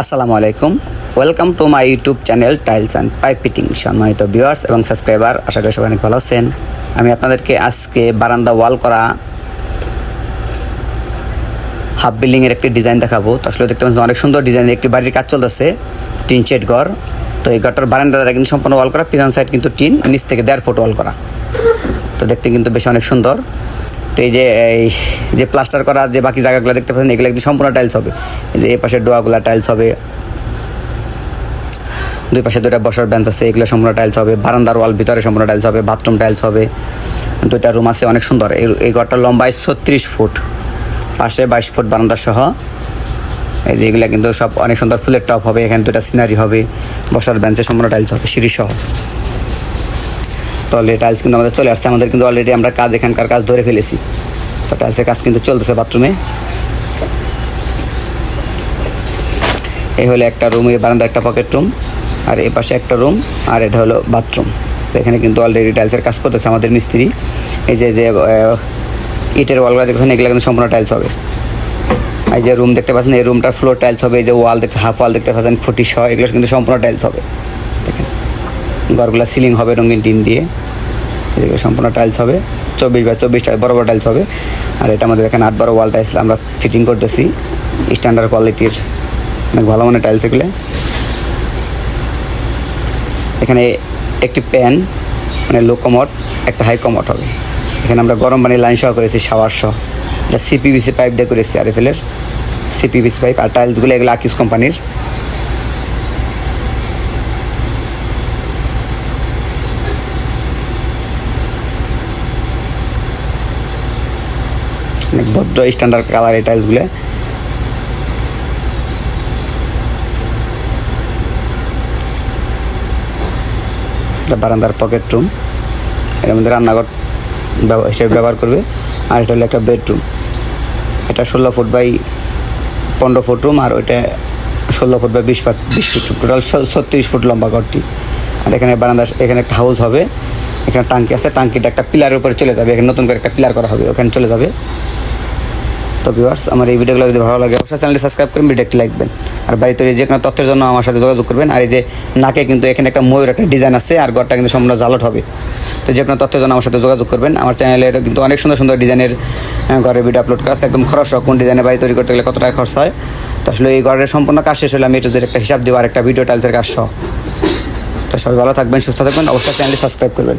আসসালামু আলাইকুম। Welcome to my YouTube channel tiles and pipe fitting সম্মানিত ভিউয়ার্স এবং সাবস্ক্রাইবার আশা করি সবাই অনেক ভালো আছেন। আমি আপনাদেরকে আজকে বারান্দা ওয়াল করা হাফ বিল্ডিংয়ের একটি ডিজাইন দেখাবো। তো আসলে দেখতে পাচ্ছেন অনেক সুন্দর ডিজাইনের একটি বাড়ির কাজ চলতেছে, টিন শেড ঘর। তো এই ঘরটার বারান্দাটা কিন্তু সম্পূর্ণ ওয়াল করা, পিছন সাইড কিন্তু টিন, নিচ থেকে দেড় ফুট ওয়াল করা। তো দেখতে কিন্তু বেশ অনেক সুন্দর। তো এই যে এই যে প্লাস্টার করা যে বাকি জায়গাগুলো দেখতে পাচ্ছেন, এগুলো একদম সম্পূর্ণ টাইলস হবে। এই যে এই পাশের ডোয়াগুলো টাইলস হবে। দুই পাশে দুটা বসার বেঞ্চ আছে, এগুলো সম্পূর্ণ টাইলস হবে। বারান্দার ওয়াল ভিতরে সম্পূর্ণ টাইলস হবে বাথরুম টাইলস হবে। দুইটা রুম আছে, অনেক সুন্দর। এই ঘরটার লম্বায় ছত্রিশ ফুট। পাশে বাইশ ফুট বারান্দা সহ। এই যে এগুলো কিন্তু সব অনেক সুন্দর ফুলের টপ হবে, এখানে দুটা সিনারি হবে। বসার বেঞ্চে সম্পূর্ণ টাইলস হবে, সিঁড়ি সহ। অলরেডি টাইলস কিন্তু আমাদের চলে আসছে। আমাদের কিন্তু অলরেডি আমরা কাজ এখানকার কাজ ধরে ফেলেছি। তো টাইলসের কাজ কিন্তু চলতেছে বাথরুমে এই হলো একটা রুম এই বারান্দা একটা পকেট রুম আর এ পাশে একটা রুম আর এটা হলো বাথরুম তো এখানে কিন্তু অলরেডি টাইলসের কাজ করতেছে আমাদের মিস্ত্রি। এই যে যে ইটের ওয়ালগুলো দেখছেন এগুলো কিন্তু সম্পূর্ণ টাইলস হবে। এই যে রুম দেখতে পাচ্ছেন, এই রুমটার ফ্লোর টাইলস হবে, এই যে ওয়াল দেখতে হাফ ওয়াল দেখতে পাচ্ছেন, ফুটি সহ, এগুলো কিন্তু সম্পূর্ণ টাইলস হবে। ঘরগুলো সিলিং হবে রঙিন টিন দিয়ে। এদিকে সম্পূর্ণ টাইলস হবে, চব্বিশ বাই চব্বিশ টাইল বড় বড় টাইলস হবে। আর এটা আমাদের এখানে আট বারো ওয়াল টাইলস আমরা ফিটিং করতেছি স্ট্যান্ডার্ড কোয়ালিটির অনেক ভালো মানের টাইলস এগুলো। এখানে একটি প্যান মানে লো কমট একটা হাই কমট হবে। এখানে আমরা গরম পানির লাইন সহ করেছি শাওয়ার সহ। এটা সিপিবিসি পাইপ দিয়ে করেছি আরএফএলের সিপিবিসি পাইপ আর টাইলসগুলো এগুলো আকিস কোম্পানির অনেক ভদ্র স্ট্যান্ডার্ড কালার এই টাইলসগুলো এটা বারান্দার পকেট রুম এর মধ্যে রান্নাঘর হিসেবে ব্যবহার করবে। আর এটা হলো একটা বেডরুম এটা ষোলো ফুট বাই পনেরো ফুট রুম আর ওইটা ষোলো ফুট বাই বিশ ফুট বিশ ফুট টোটাল ছত্রিশ ফুট লম্বা ঘরটি। আর এখানে বারান্দা এখানে একটা হাউস হবে। এখানে টাঙ্কি আছে। টাঙ্কিটা একটা পিলারের উপরে চলে যাবে। এখানে নতুন করে একটা পিলার করা হবে। ওখানে চলে যাবে। তো ভিউয়ার্স আমার এই ভিডিওগুলো যদি ভালো লাগে, অবশ্যই চ্যানেলটি সাবস্ক্রাইব করবেন ভিডিও একটি লাইকবেন আর বাড়িতে যে কোনো তথ্যের জন্য আমার সাথে যোগাযোগ করবেন। আর এই যে নাকে কিন্তু এখানে একটা ময়ূর একটা ডিজাইন আছে, আর ঘরটা কিন্তু সম্পূর্ণ জালট হবে। তো যে কোনো তথ্যের জন্য আমার সাথে যোগাযোগ করবেন। আমার চ্যানেলের কিন্তু অনেক সুন্দর সুন্দর ডিজাইনের ঘরের ভিডিও আপলোড করা আছে। একদম খরচ কোন ডিজাইনের বাড়ি তৈরি করতে গেলে কত টাকা খরচ হয়। তো আসলে এই ঘরের সম্পূর্ণ কাজ শেষ হলে আমি এটা একটা হিসাব দেবো, আর একটা ভিডিও টাইলসের কাজ সহ। তো সবাই ভালো থাকবেন, সুস্থ থাকবেন। অবশ্যই চ্যানেলটি সাবস্ক্রাইব করবেন।